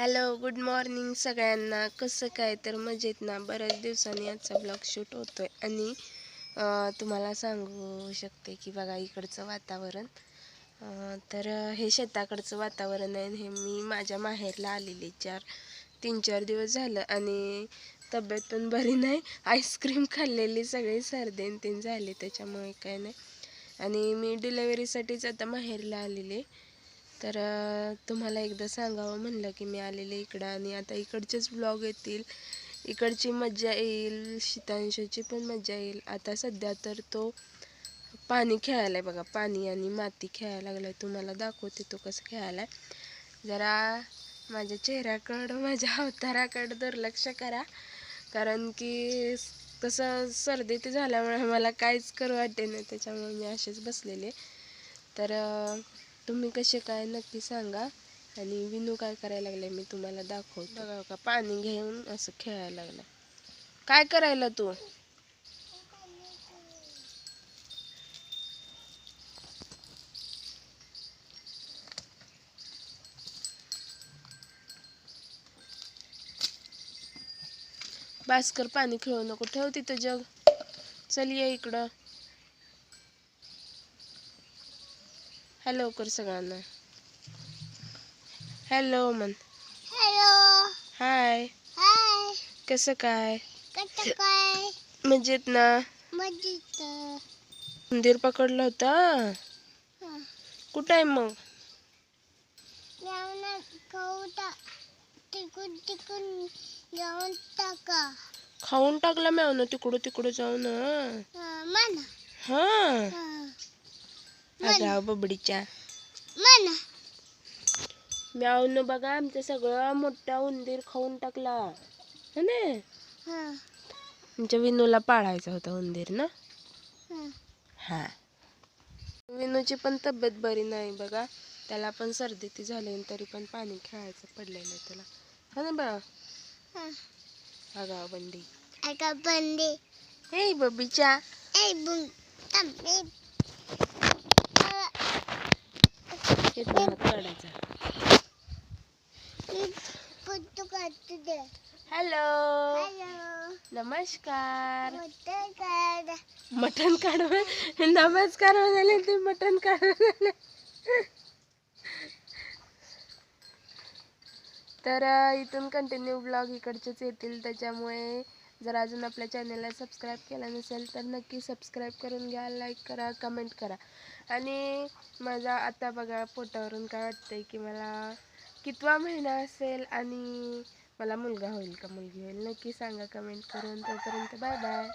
Hello good morning सगळ्यांना. कसं काय? तर मजेत ना. बऱ्याच दिवसांनी आजचा ब्लॉग शूट होतो आहे आणि तुम्हाला सांगू शकते की बघा इकडचं वातावरण. तर हे शेताकडचं वातावरण आहे. हे मी माझ्या माहेरला आलेले चार तीन चार दिवस झालं. आणि तब्येत पण बरी नाही. आईस्क्रीम खाल्लेली सगळी सर्दीन तीन झाली. त्याच्यामुळे काय नाही. आणि मी डिलेवरीसाठीच आता माहेरला आलेली तर तुम्हाला एकदा सांगावं म्हणलं की मी आलेले इकडं आणि आता इकडचेच ब्लॉग येतील. इकडची मज्जा येईल शीतांशाची पण मज्जा येईल. आता सध्या तर तो पाणी खेळायला आहे बघा पाणी आणि माती खेळायला लागलाय. तुम्हाला दाखवते तो कसं खेळायला जरा माझ्या चेहऱ्याकडं माझ्या अवताराकडं दुर्लक्ष करा. कारण की तसं सर्दी ते झाल्यामुळे मला काहीच करू वाटे नाही त्याच्यामुळे मी असेच बसलेले. तर तुम्ही कसे काय नक्की सांगा. आणि विनू काय करायला लागले मी तुम्हाला दाखवतो. बघा का पाणी घेऊन असं खेळायला लागलं काय करायला तू? भास्कर पाणी खेळू नको ठेव तिथं जग. चल ये इकडं. हॅलो कर सगळ्यांना हॅलो मन हॅलो हाय हाय कसं काय? कसं काय? मजेत ना? मजेत. मंदिर पकडलं होतं. कुठं आहे मग? टाक तिकून तिकून जेवण टाका. खाऊन टाकला म्यावनं तिकडं तिकडं जाऊन. हं, अगं बबडीच्या. म्यावनं बघा आमचं सगळं मोठा उंदीर खाऊन टाकला. है ना? हं, आमच्या विनूला पाळायचा होता उंदीर ना? हं. हा. विनूची पण तब्येत बरी नाही बघा. त्याला पण सर्दी ती झाली तरी पण पाणी खेळायचं पडलेलं आहे त्याला. हा ना बा? हं. अगा बंडी. ऐका बंदे हे बबीच्या ए बुंग काढायचा. हॅलो नमस्कार. मटण काढव नमस्कार म्हणाले ते मटण काढवा तर इथून कंटिन्यू ब्लॉग इकडचेच येतील. त्याच्यामुळे जर अजून आपल्या चॅनलला सबस्क्राईब केला नसेल तर नक्की सबस्क्राईब करून घ्या लाईक करा कमेंट करा. आणि माझा आता बघा पोटावरून काय वाटतंय की मला कितवा महिना असेल आणि मला मुलगा होईल का? मुलगी होईल नक्की सांगा कमेंट करून. तोपर्यंत बाय बाय